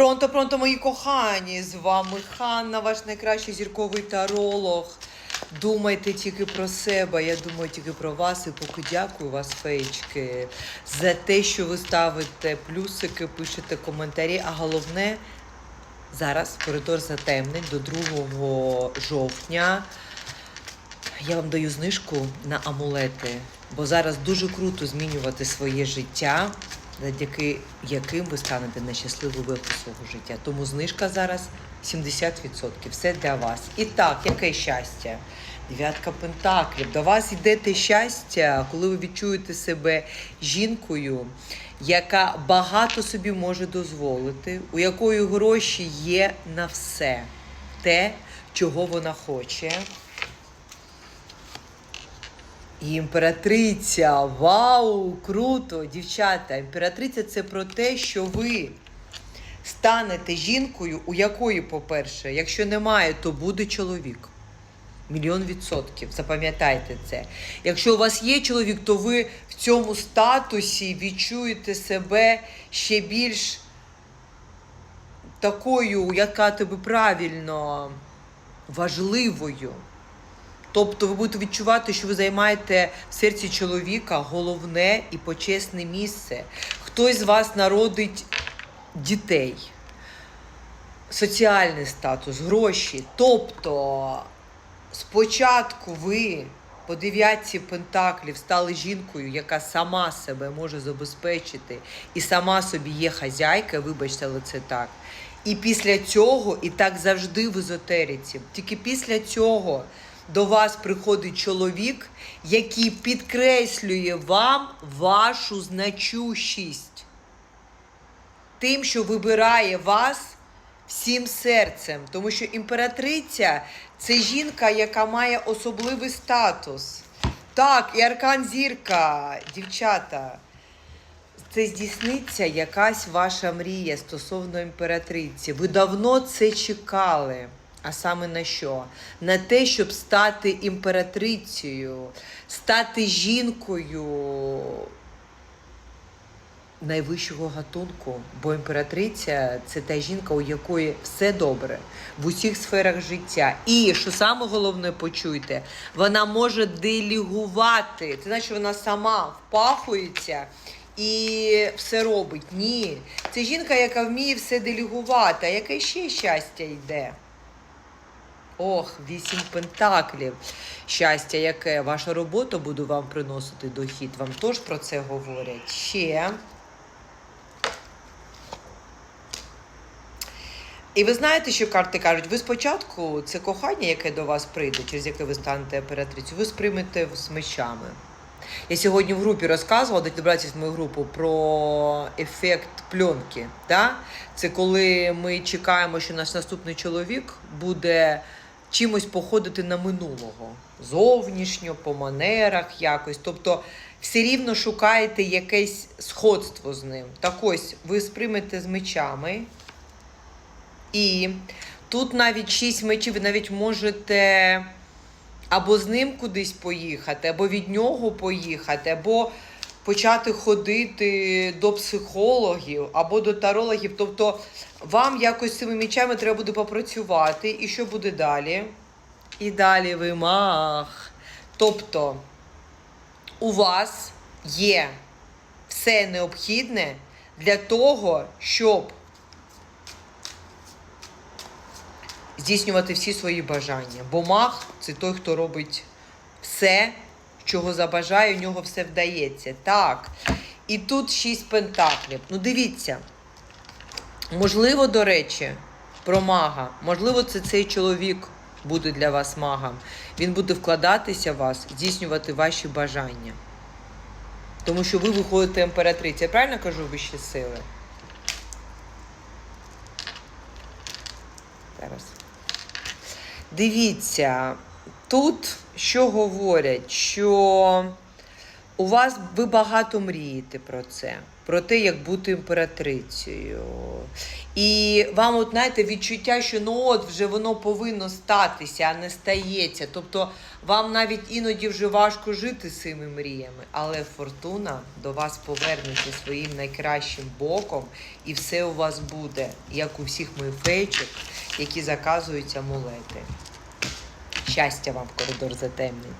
Пронто, пронто, мої кохані! З вами Ханна, ваш найкращий зірковий таролог. Думайте тільки про себе, я думаю тільки про вас і поки дякую вас, феєчки, за те, що ви ставите плюсики, пишете коментарі. А головне, зараз коридор затемнень до 2 жовтня. Я вам даю знижку на амулети, бо зараз дуже круто змінювати своє життя, завдяки яким ви станете на щасливу веху свого життя. Тому знижка зараз 70%. Все для вас. І так, яке щастя? Дев'ятка пентаклів. До вас йде те щастя, коли ви відчуєте себе жінкою, яка багато собі може дозволити, у якої гроші є на все, те, чого вона хоче. Імператриця, вау, круто, дівчата. Імператриця це про те, що ви станете жінкою, у якої, по-перше, якщо немає, то буде чоловік. Мільйон відсотків. Запам'ятайте це. Якщо у вас є чоловік, то ви в цьому статусі відчуєте себе ще більш такою, яка тебе правильно важливою. Тобто ви будете відчувати, що ви займаєте в серці чоловіка головне і почесне місце. Хтось з вас народить дітей, соціальний статус, гроші. Тобто спочатку ви по дев'ятці пентаклів стали жінкою, яка сама себе може забезпечити і сама собі є хазяйка, вибачте, але це так. І після цього, і так завжди в езотериці, тільки після цього до вас приходить чоловік, який підкреслює вам вашу значущість. Тим, що вибирає вас всім серцем. Тому що імператриця це жінка, яка має особливий статус. Так, і аркан зірка, дівчата. Це здійсниться якась ваша мрія стосовно імператриці. Ви давно це чекали. А саме на що? На те, щоб стати імператрицею, стати жінкою найвищого гатунку. Бо імператриця це та жінка, у якої все добре в усіх сферах життя. І що саме головне почуйте, вона може делігувати. Це значить, вона сама впахується і все робить. Ні. Це жінка, яка вміє все делігувати. А яке ще щастя йде? Ох, вісім пентаклів. Щастя, яке ваша робота буде вам приносити дохід. Вам теж про це говорять. Ще. І ви знаєте, що карти кажуть, ви спочатку це кохання, яке до вас прийде, через яке ви станете оператрицею, ви сприймете з мечами. Я сьогодні в групі розказувала, дайте добратися в мою групу про ефект пленки. Да? Це коли ми чекаємо, що наш наступний чоловік буде чимось походити на минулого. Зовнішньо, по манерах якось. Тобто все рівно шукаєте якесь сходство з ним. Так ось, ви сприймете з мечами. І тут навіть шість мечів, ви навіть можете або з ним кудись поїхати, або від нього поїхати, або почати ходити до психологів, або до тарологів. Тобто вам якось цими мечами треба буде попрацювати. І що буде далі? І далі ви мах. Тобто у вас є все необхідне для того, щоб здійснювати всі свої бажання. Бо маг це той, хто робить все, чого забажає, у нього все вдається. Так. І тут шість пентаклів. Ну, дивіться. Можливо, до речі, про мага. Можливо, це цей чоловік буде для вас магом. Він буде вкладатися в вас, здійснювати ваші бажання. Тому що ви виходите імператриця. Я правильно кажу вищі сили? Зараз. Дивіться, тут що говорять, що у вас ви багато мрієте про це, про те, як бути імператрицею. І вам, от знаєте, відчуття, що ну от вже воно повинно статися, а не стається. Тобто Вам навіть іноді вже важко жити з цими мріями, але фортуна до вас повернеться своїм найкращим боком, і все у вас буде, як у всіх моїх фейчок, які заказують амулети. Щастя вам коридор затемний.